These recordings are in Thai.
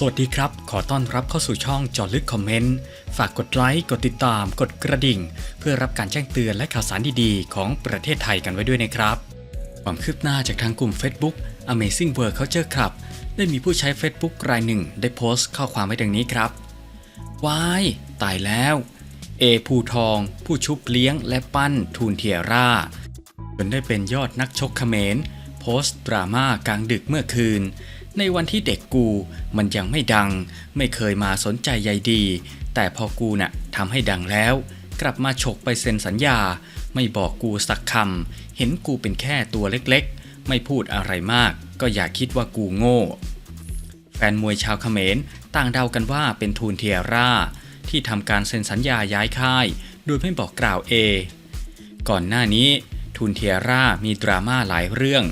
สวัสดีครับ ขอต้อนรับเข้าสู่ช่องจอลึกคอมเมนต์ ฝากกดไลค์ กดติดตาม กดกระดิ่ง เพื่อรับการแจ้งเตือนและข่าวสารดีๆ ของประเทศไทยกันไว้ด้วยนะครับ ความคืบหน้าจากทางกลุ่ม Facebook Amazing World Culture Club ได้มีผู้ใช้ Facebook รายหนึ่ง ได้โพสต์ข้อความไว้ดังนี้ครับวายตายแล้ว เอภูทอง ผู้ชุบเลี้ยง และปั้นทูนเทียร่าจนได้เป็นยอดนักชกเขมรโพสต์ดราม่ากลางดึกเมื่อคืน ในวันที่เด็กกูมันยังไม่ดัง ไม่เคยมาสนใจใยดี แต่พอกูน่ะทำให้ดังแล้ว กลับมาฉกไปเซ็นสัญญา ไม่บอกกูสักคำเห็นกูเป็นแค่ตัวเล็กๆ ไม่พูดอะไรมาก ก็อย่าคิดว่ากูโง่ แฟนมวยชาวเขมรต่างเดากันว่าเป็นทูนเทียร่า ที่ทำการเซ็นสัญญาย้ายค่าย โดยไม่บอกกล่าวเอ ก่อนหน้านี้ทูนเทียร่ามีดราม่าหลายเรื่อง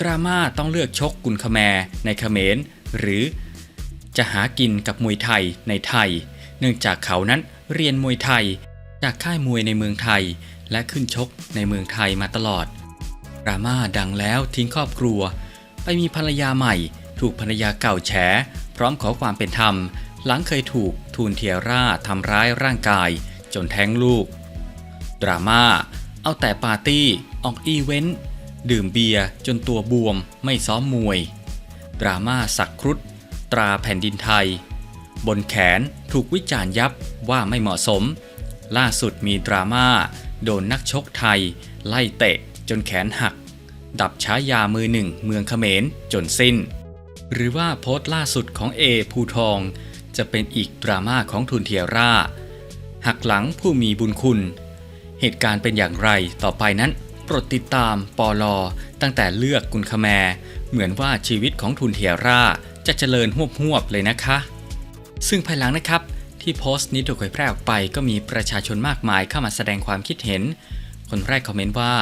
ดราม่าต้องเลือกชกกุนคแมในเขมร หรือจะหากินกับมวยไทยในไทย เนื่องจากเขานั้นเรียนมวยไทย จากค่ายมวยในเมืองไทย และขึ้นชกในเมืองไทยมาตลอด ดราม่าดังแล้วทิ้งครอบครัว ไปมีภรรยาใหม่ ถูกภรรยาเก่าแฉ พร้อมขอความเป็นธรรม หลังเคยถูกทูนเทียร่าทำร้ายร่างกาย จนแท้งลูก ดราม่าเอาแต่ปาร์ตี้ออกอีเวนต์ ดื่มเบียร์จนตัวบวมไม่ซ้อมมวย ดราม่าสักครุฑตราแผ่นดินไทย บนแขนถูกวิจารณ์ยับว่าไม่เหมาะสม ล่าสุดมีดราม่าโดนนักชกไทย ไล่เตะจนแขนหัก ดับฉายามือหนึ่งเมืองเขมรจนสิ้น หรือว่าโพสต์ล่าสุดของเอภูทอง จะเป็นอีกดราม่าของทุนเทียร่าหักหลังผู้มีบุญคุณ เหตุการณ์เป็นอย่างไรต่อไปนั้น ปรดติดตามปอลอตั้งแต่เลือกกุนคแมร์เหมือนว่าชีวิตของทุนเทียร่าจะเจริญหวบหวบๆเลยนะคะ ซึ่งภายหลังนะครับที่โพสต์นี้ถูกเผยแพร่ออกไปก็มีประชาชนมากมายเข้ามาแสดงความคิดเห็น คนแรกคอมเมนต์ว่า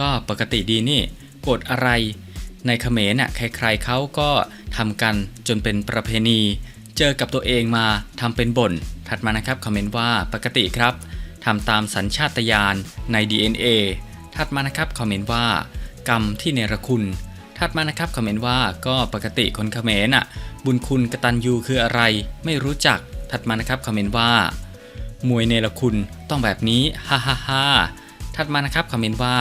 ก็ปกติดีนี่กรธอะไร ในเขมรน่ะใครๆเขาก็ทำกันจนเป็นประเพณี เจอกับตัวเองมาทำเป็นบ่น ถัดมานะครับคอมเมนต์ว่าปกติครับทำตามสัญชาตญาณใน DNA ถัดมานะครับคอมเมนต์ว่ากรรมที่เนรคุณถัดมานะครับคอมเมนต์ว่าก็ปกติคนเขมรน่ะบุญคุณกตัญญูคืออะไร ไม่รู้จัก ถัดมานะครับคอมเมนต์ว่ามวยเนรคุณต้องแบบนี้ฮ่าฮ่าฮ่าถัดมานะครับคอมเมนต์ว่า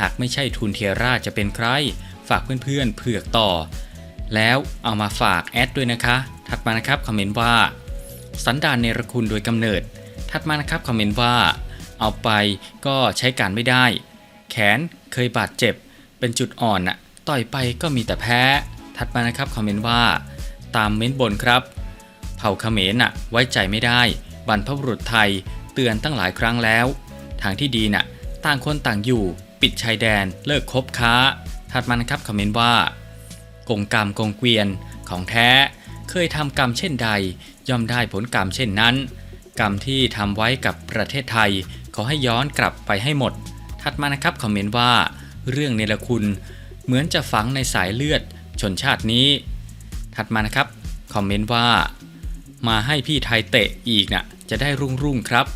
หากไม่ใช่ทุนเทียร่าจะเป็นใคร ฝากเพื่อนๆเผือกต่อ แล้วเอามาฝากแอดด้วยนะคะ ถัดมานะครับคอมเมนต์ว่า สันดานเนรคุณโดยกำเนิด ถัดมานะครับคอมเมนต์ว่า เอาไปก็ใช้การไม่ได้ แขนเคยบาดเจ็บ เป็นจุดอ่อนน่ะต่อยไปก็มีแต่แพ้ ถัดมานะครับคอมเมนต์ว่า ตามเม้นต์บนครับ เผ่าเขมรน่ะไว้ใจไม่ได้ บรรพบุรุษไทยเตือนตั้งหลายครั้งแล้ว ทางที่ดีน่ะ ต่างคนต่างอยู่ ปิดชายแดน เลิกคบค้า ถัดมานะครับคอมเมนต์ว่ากงกรรมกงเกวียนของแท้ เคยทำกรรมเช่นใด ย่อมได้ผลกรรมเช่นนั้น กรรมที่ทำไว้กับประเทศไทย ขอให้ย้อนกลับไปให้หมด ถัดมานะครับคอมเมนต์ว่า เรื่องเนรคุณเหมือนจะฝังในสายเลือดชนชาตินี้ ถัดมานะครับคอมเมนต์ว่า มาให้พี่ไทยเตะอีกน่ะจะได้รุ่งรุ่งครับ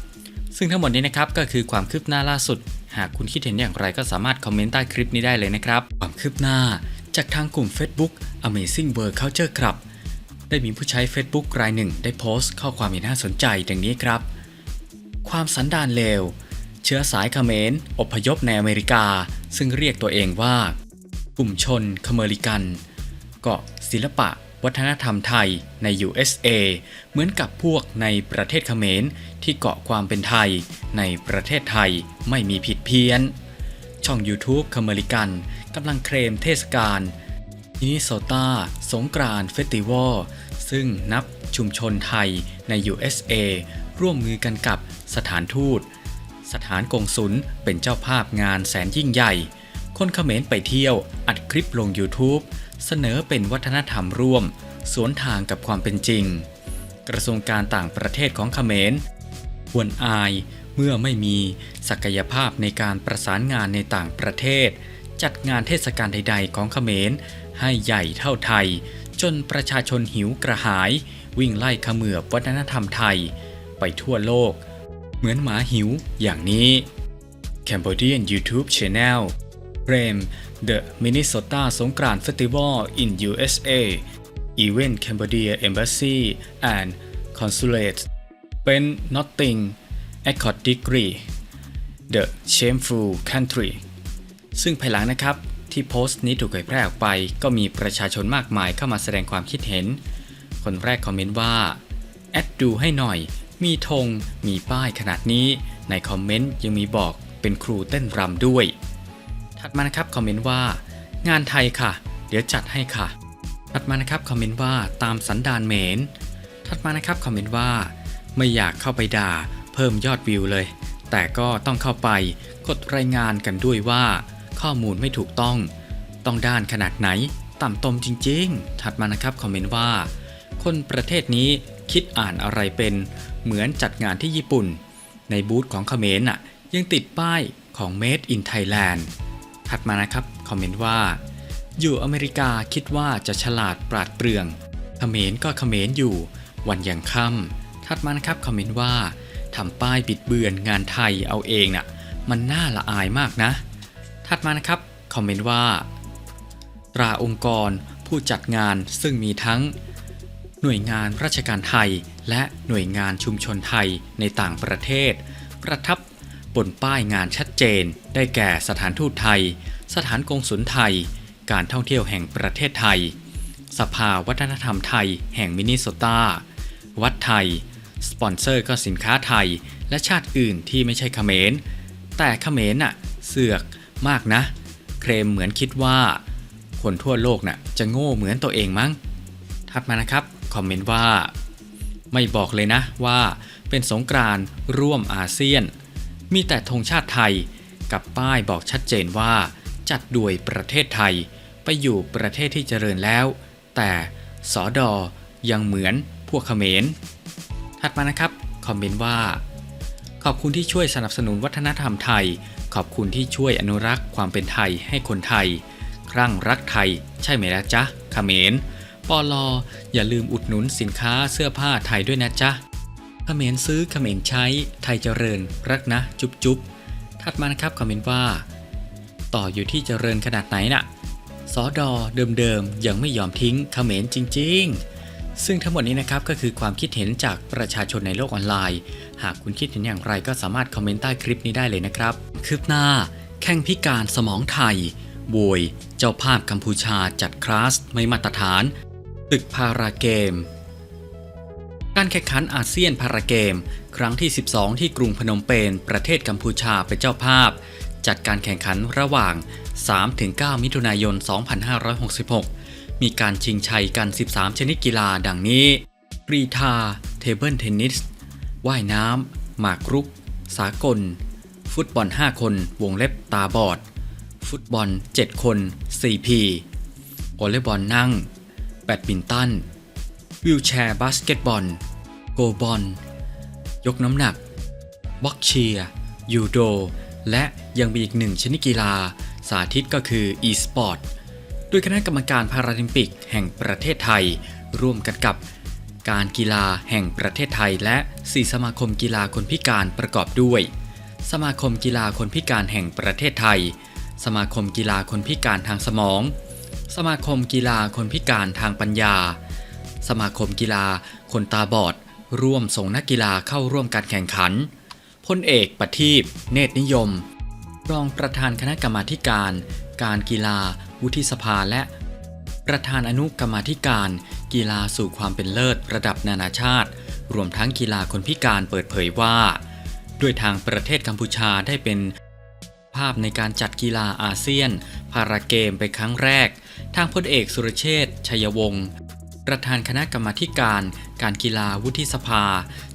ซึ่งทั้งหมดนี้นะครับก็คือความคืบหน้าล่าสุด หากคุณคิดเห็นอย่างไรก็สามารถคอมเมนต์ใต้คลิปนี้ได้เลยนะครับ ความคืบหน้าจากทางกลุ่ม Facebook Amazing World Culture Club ได้มีผู้ใช้ Facebook รายหนึ่ง ได้โพสต์ข้อความที่น่าสนใจดังนี้ครับ ความสันดานเลว เชื้อสายเขมรอพยพในอเมริกา ซึ่งเรียกตัวเองว่า กลุ่มชนเขมริกันเกาะศิลปะ วัฒนธรรมไทยใน USA เหมือนกับพวกในประเทศเขมรที่เกาะความเป็นไทย ในประเทศไทยไม่มีผิดเพี้ยน ช่อง YouTube เขมริกันกำลังเคลมเทศกาลมินิโซตาสงกรานเฟสติวัลซึ่งนับชุมชนไทยใน USA ร่วมมือกันกับสถานทูต สถานกงสุลเป็นเจ้าภาพงานแสนยิ่งใหญ่ คนเขมรไปเที่ยวอัดคลิปลง YouTube เสนอเป็นวัฒนธรรมร่วม สวนทางกับความเป็นจริง กระทรวงการต่างประเทศของเขมรควรอายเมื่อไม่มีศักยภาพในการประสานงานในต่างประเทศ จัดงานเทศกาลใด ๆ ของเขมรให้ใหญ่เท่าไทย จนประชาชนหิวกระหาย วิ่งไล่ขมือบวัฒนธรรมไทย ไปทั่วโลก เหมือนหมาหิวอย่างนี้ Cambodian YouTube Channel Frame The Minnesota สงกรานต์ Festival in USA Event Cambodia Embassy and Consulate เป็น Nothing Accordingly The Shameful Country ซึ่งภายหลังนะครับที่โพสต์นี้ถูกเผยแพร่ออกไป ก็มีประชาชนมากมายเข้ามาแสดงความคิดเห็น คนแรกคอมเมนต์ว่า แอดดูให้หน่อย มีธง มีป้ายขนาดนี้ ในคอมเมนต์ยังมีบอกเป็นครูเต้นรำด้วย ถัดมานะครับคอมเมนต์ว่า งานไทยค่ะ เดี๋ยวจัดให้ค่ะ ถัดมานะครับคอมเมนต์ว่าตามสันดานเหมนถัดมานะครับคอมเมนต์ว่า ไม่อยากเข้าไปด่า เพิ่มยอดวิวเลย แต่ก็ต้องเข้าไปกดรายงานกันด้วยว่า ข้อมูลไม่ถูกต้อง ต้องด้านขนาดไหน ต่ำตมจริง ๆ ถัดมานะครับคอมเมนต์ว่า คนประเทศนี้ คิดอ่านอะไรเป็นเหมือนจัดงานที่ญี่ปุ่น ในบูธของเขมรน่ะยังติดป้ายของ Made in Thailand ถัดมานะครับ คอมเมนต์ว่า อยู่อเมริกาคิดว่าจะฉลาดปราดเปรื่อง เขมรก็เขมรอยู่ วันยังค่ำถัดมานะครับ คอมเมนต์ว่าทำป้ายบิดเบือนงานไทยเอาเองน่ะมันน่าละอายมากนะ ถัดมานะครับ คอมเมนต์ว่า ตราองค์กรผู้จัดงานซึ่งมีทั้ง หน่วยงานราชการไทย และหน่วยงานชุมชนไทยในต่างประเทศ ประทับบนป้ายงานชัดเจน ได้แก่สถานทูตไทย สถานกงสุลไทย การท่องเที่ยวแห่งประเทศไทย สภาวัฒนธรรมไทย แห่งมินนิโซตา วัดไทย สปอนเซอร์ก็สินค้าไทย และชาติอื่นที่ไม่ใช่เขมร แต่เขมรน่ะเสือกมากนะ เคลมเหมือนคิดว่า คนทั่วโลกน่ะจะโง่เหมือนตัวเองมั้ง ถัดมานะครับ คอมเมนต์ว่า ไม่บอกเลยนะว่าเป็นสงกรานร่วมอาเซียน มีแต่ธงชาติไทยกับป้ายบอกชัดเจนว่า จัดโดยประเทศไทย ไปอยู่ประเทศที่เจริญแล้ว แต่สอดอยังเหมือนพวกเขมรถัดมานะครับคอมเมนต์ว่า ขอบคุณที่ช่วยสนับสนุนวัฒนธรรมไทย ขอบคุณที่ช่วยอนุรักษ์ความเป็นไทยให้คนไทย ครั่งรักไทยใช่ไหมล่ะจ๊ะเขมร ปอลออย่าลืมอุดหนุนสินค้าเสื้อผ้าไทยด้วยนะจ๊ะเขมรซื้อเขมรใช้ไทยเจริญ รักนะ จุ๊บจุ๊บถัดมานะครับคอมเมนต์ว่า ต่ออยู่ที่เจริญขนาดไหนน่ะสอดอเดิมๆยังไม่ยอมทิ้งเขมรจริง ๆ ซึ่งทั้งหมดนี้นะครับก็คือความคิดเห็นจากประชาชนในโลกออนไลน์ หากคุณคิดเห็นอย่างไรก็สามารถคอมเมนต์ใต้คลิปนี้ได้เลยนะครับคืบหน้า แข่งพิการสมองไทยโวยเจ้าภาพกัมพูชาจัดคลาสไม่มาตรฐาน ตึกพาราเกม การแข่งขันอาเซียนพาราเกม ครั้งที่ 12 ที่กรุงพนมเปญประเทศกัมพูชาเป็นเจ้าภาพ จัดการแข่งขันระหว่าง 3-9 มิถุนายน 2566 มีการชิงชัยกัน 13 ชนิดกีฬาดังนี้กรีธา เทเบิลเทนนิส ว่ายน้ำ หมากรุก สากล ฟุตบอล 5 คน วงเล็บตาบอด ฟุตบอล 7 คน 4P วอลเลย์บอลนั่ง แบดมินตันวิวแชร์บาสเกตบอล โกบอล ยกน้ำหนักบ็อกเชียยูโด และยังมีอีกหนึ่งชนิดกีฬา สาธิตก็คือ e-sport โดยคณะกรรมการพาราลิมปิกแห่งประเทศไทย ร่วมกันกับ การกีฬาแห่งประเทศไทย และ4สมาคมกีฬาคนพิการประกอบด้วย สมาคมกีฬาคนพิการแห่งประเทศไทย สมาคมกีฬาคนพิการทางสมอง สมาคมกีฬาคนพิการทางปัญญา สมาคมกีฬาคนตาบอด ร่วมส่งนักกีฬาเข้าร่วมการแข่งขันพลเอกประทีปเนตรนิยม รองประธานคณะกรรมาการ การกีฬา วุฒิสภาและ ประธานอนุกรรมาธิการ กีฬาสู่ความเป็นเลิศระดับนานาชาติ รวมทั้งกีฬาคนพิการเปิดเผยว่าด้วยทางประเทศกัมพูชาได้เป็นภาพในการจัดกีฬาอาเซียน พาราเกมเป็นครั้งแรก ทางพลเอกสุรเชษฐ์ชัยวงศ์ประธานคณะกรรมาการ การกีฬาวุฒิสภา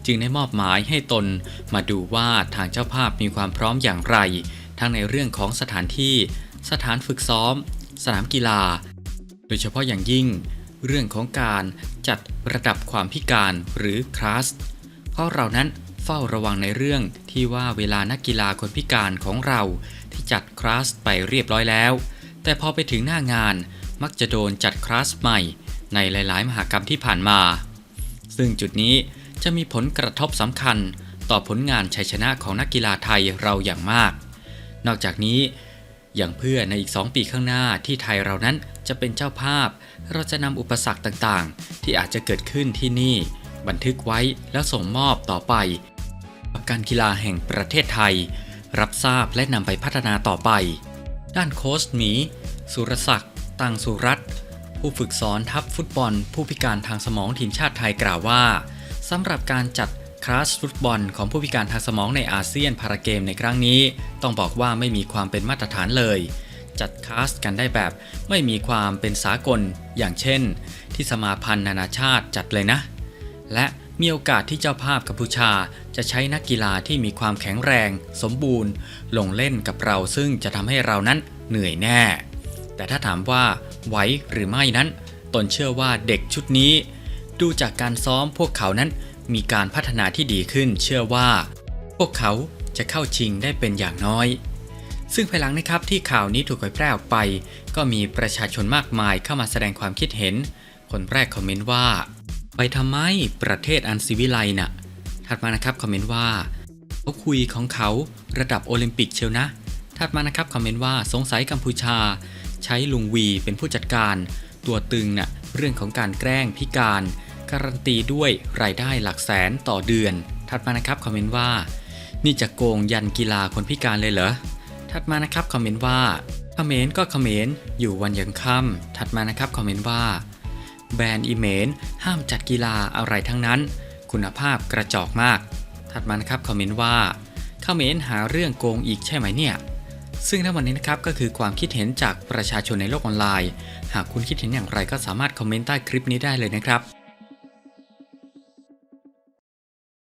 จึงได้มอบหมายให้ตน มาดูว่าทางเจ้าภาพมีความพร้อมอย่างไร ทั้งในเรื่องของสถานที่ สถานฝึกซ้อม สนามกีฬา โดยเฉพาะอย่างยิ่ง เรื่องของการจัดระดับความพิการหรือคลาสเพราะเรานั้นเฝ้าระวังในเรื่องที่ว่าเวลานักกีฬาคนพิการของเราที่จัดคลาสไปเรียบร้อยแล้ว แต่พอไปถึงหน้างานมักจะโดนจัดคลาสใหม่ในหลาย ๆ มหากรรมที่ผ่านมา ซึ่งจุดนี้จะมีผลกระทบสำคัญต่อผลงานชัยชนะของนักกีฬาไทยเราอย่างมาก นอกจากนี้อย่างเพื่อในอีก 2 ปีข้างหน้าที่ไทยเรานั้นจะเป็นเจ้าภาพ เราจะนำอุปสรรคต่างๆ ที่อาจจะเกิดขึ้นที่นี่ บันทึกไว้แล้วส่งมอบต่อไปกับการกีฬาแห่งประเทศไทย รับทราบและนำไปพัฒนาต่อไป ด้านโค้ชหมี สุรศักดิ์ตังสุรัตผู้ฝึกสอนทัพฟุตบอล ผู้พิการทางสมองทีมชาติไทยกล่าวว่าสำหรับการจัดคลาสฟุตบอลของผู้พิการทางสมองในอาเซียนพาราเกมในครั้งนี้ ต้องบอกว่าไม่มีความเป็นมาตรฐานเลย จัดคลาสกันได้แบบ ไม่มีความเป็นสากลอย่างเช่น ที่สมาพันธ์นานาชาติจัดเลยนะ และ มีโอกาสที่เจ้าภาพกัมพูชาจะใช้นักกีฬาที่มีความแข็งแรง สมบูรณ์ ลงเล่นกับเราซึ่งจะทำให้เรานั้นเหนื่อยแน่ แต่ถ้าถามว่าไหวหรือไม่นั้น ตนเชื่อว่าเด็กชุดนี้ ดูจากการซ้อมพวกเขานั้นมีการพัฒนาที่ดีขึ้น เชื่อว่า พวกเขาจะเข้าชิงได้เป็นอย่างน้อย ซึ่งภายหลังนะครับที่ข่าวนี้ถูกเผยแพร่ออกไป ก็มีประชาชนมากมายเข้ามาแสดงความคิดเห็น คนแรกคอมเมนต์ว่า ไปทำไมประเทศอันซีวิไลน่ะ ถัดมานะครับคอมเมนต์ว่าเขาคุยของเขาระดับโอลิมปิกเชียวนะ ถัดมานะครับคอมเมนต์ว่าสงสัยกัมพูชา ใช้ลุงวีเป็นผู้จัดการ ตัวตึงน่ะเรื่องของการแกล้งพิการ การันตีด้วยรายได้หลักแสนต่อเดือน ถัดมานะครับคอมเมนต์ว่า นี่จะโกงยันกีฬาคนพิการเลยเหรอ ถัดมานะครับคอมเมนต์ว่าคอมเขมรก็คอมเขมรอยู่วันยังค่ำถัดมานะครับคอมเมนต์ว่า แบรนด์อีเมนห้ามจัดกีฬาอะไรทั้งนั้น คุณภาพกระจอกมาก ถัดมานะครับคอมเมนต์ว่าเขมนหาเรื่องโกงอีกใช่ไหมเนี่ย ซึ่งทั้งหมดนี้นะครับก็คือความคิดเห็นจากประชาชนในโลกออนไลน์ หากคุณคิดเห็นอย่างไรก็สามารถคอมเมนต์ใต้คลิปนี้ได้เลยนะครับ